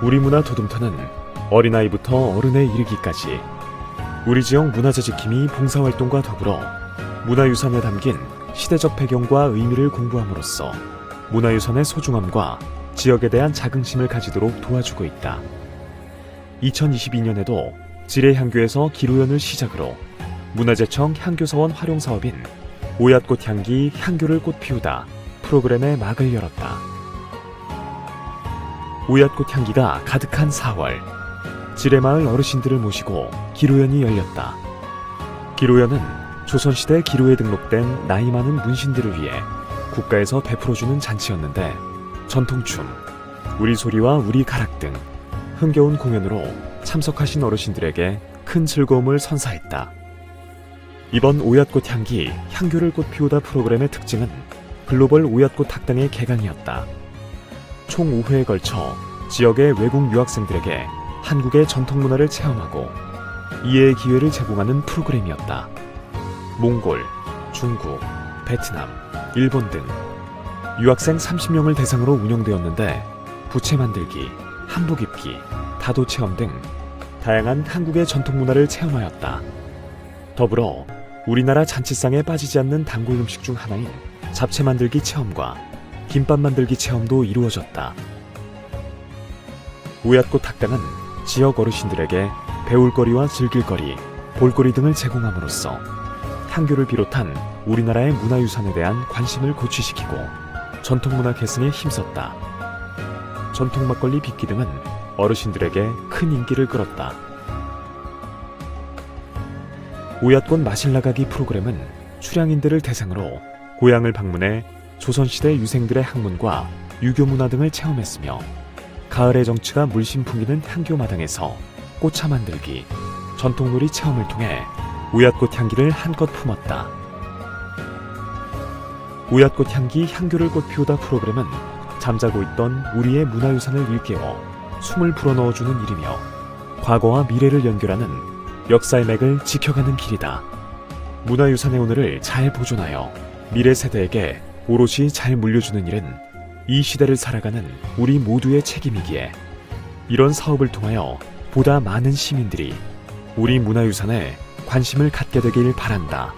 우리 문화 도둠터는 어린아이부터 어른에 이르기까지 우리 지역 문화재 지킴이 봉사활동과 더불어 문화유산에 담긴 시대적 배경과 의미를 공부함으로써 문화유산의 소중함과 지역에 대한 자긍심을 가지도록 도와주고 있다. 2022년에도 지뢰향교에서 기로연을 시작으로 문화재청 향교서원 활용 사업인 오얏꽃 향기 향교를 꽃 피우다 프로그램의 막을 열었다. 오얏꽃 향기가 가득한 4월 지뢰마을 어르신들을 모시고 기로연이 열렸다. 기로연은 조선시대 기로에 등록된 나이 많은 문신들을 위해 국가에서 베풀어주는 잔치였는데 전통춤, 우리 소리와 우리 가락 등 흥겨운 공연으로 참석하신 어르신들에게 큰 즐거움을 선사했다. 이번 오얏꽃 향기 향교를 꽃 피우다 프로그램의 특징은 글로벌 오얏꽃 학당의 개강이었다. 총 5회에 걸쳐 지역의 외국 유학생들에게 한국의 전통 문화를 체험하고 이해의 기회를 제공하는 프로그램이었다. 몽골, 중국, 베트남, 일본 등 유학생 30명을 대상으로 운영되었는데 부채 만들기, 한복 입기, 다도 체험 등 다양한 한국의 전통 문화를 체험하였다. 더불어 우리나라 잔치상에 빠지지 않는 단골 음식 중 하나인 잡채 만들기 체험과 김밥 만들기 체험도 이루어졌다. 오얏꽃 학당은 지역 어르신들에게 배울거리와 즐길거리, 볼거리 등을 제공함으로써 향교를 비롯한 우리나라의 문화유산에 대한 관심을 고취시키고 전통문화 계승에 힘썼다. 전통 막걸리 빚기 등은 어르신들에게 큰 인기를 끌었다. 오얏꽃 마실 나가기 프로그램은 출향인들을 대상으로 고향을 방문해 조선시대 유생들의 학문과 유교 문화 등을 체험했으며 가을의 정취가 물씬 풍기는 향교 마당에서 꽃차 만들기, 전통놀이 체험을 통해 우얏꽃 향기를 한껏 품었다. 우얏꽃 향기 향교를 꽃 피우다 프로그램은 잠자고 있던 우리의 문화유산을 일깨워 숨을 불어넣어주는 일이며 과거와 미래를 연결하는 역사의 맥을 지켜가는 길이다. 문화유산의 오늘을 잘 보존하여 미래 세대에게 오롯이 잘 물려주는 일은 이 시대를 살아가는 우리 모두의 책임이기에 이런 사업을 통하여 보다 많은 시민들이 우리 문화유산에 관심을 갖게 되길 바란다.